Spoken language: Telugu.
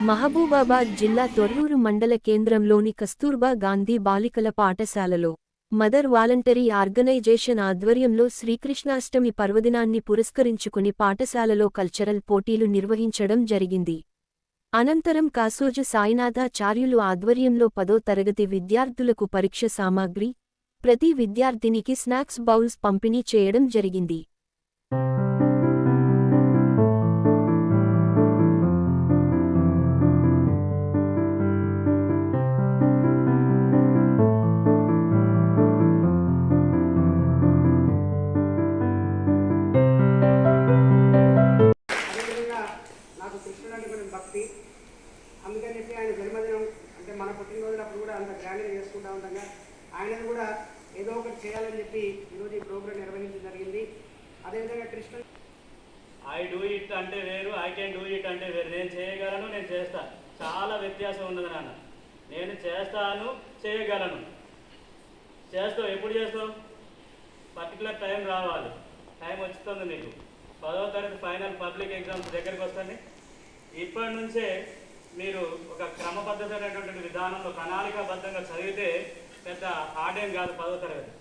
మహబూబాబాద్ జిల్లా తొర్రూరు మండల కేంద్రంలోని కస్తూర్బా గాంధీ బాలికల పాఠశాలలో మదర్ వాలంటరీ ఆర్గనైజేషన్ ఆధ్వర్యంలో శ్రీకృష్ణాష్టమి పర్వదినాన్ని పురస్కరించుకుని పాఠశాలలో కల్చరల్ పోటీలు నిర్వహించడం జరిగింది. అనంతరం కాసోజు సాయినాథాచార్యులు ఆధ్వర్యంలో పదో తరగతి విద్యార్థులకు పరీక్ష సామాగ్రి ప్రతి విద్యార్థినికి స్నాక్స్ బౌల్స్ పంపిణీ చేయడం జరిగింది. కృష్ణుడు భక్తి. అందుకని చెప్పి ఆయన జన్మదినం అంటే మన పుట్టినరోజులప్పుడు కూడా అంత గ్రాండ్గా చేసుకుంటా ఉంటాగా ఆయనను కూడా ఏదో ఒకటి చేయాలని చెప్పి ఈరోజు ఈ ప్రోగ్రాం నిర్వహించడం జరిగింది. అదేవిధంగా కృష్ణ ఐ డూ ఇట్ అంటే వేరు ఐ కెన్ డూ ఇట్ అంటే వేరు. నేను చేయగలను నేను చేస్తాను చాలా వ్యత్యాసం ఉన్నది నాన్న. నేను చేస్తాను చేయగలను. చేస్తావు ఎప్పుడు చేస్తావు? పర్టికులర్ టైం రావాలి. టైం వచ్చుతుంది నీకు పదవ తరగతి ఫైనల్ పబ్లిక్ ఎగ్జామ్స్ దగ్గరికి వస్తుంది ఇప్పటి నుంచే మీరు ఒక క్రమబద్ధమైనటువంటి విధానంలో ప్రణాళికాబద్ధంగా చదివితే పెద్ద ఆడేం కాదు పదవ తరగతి.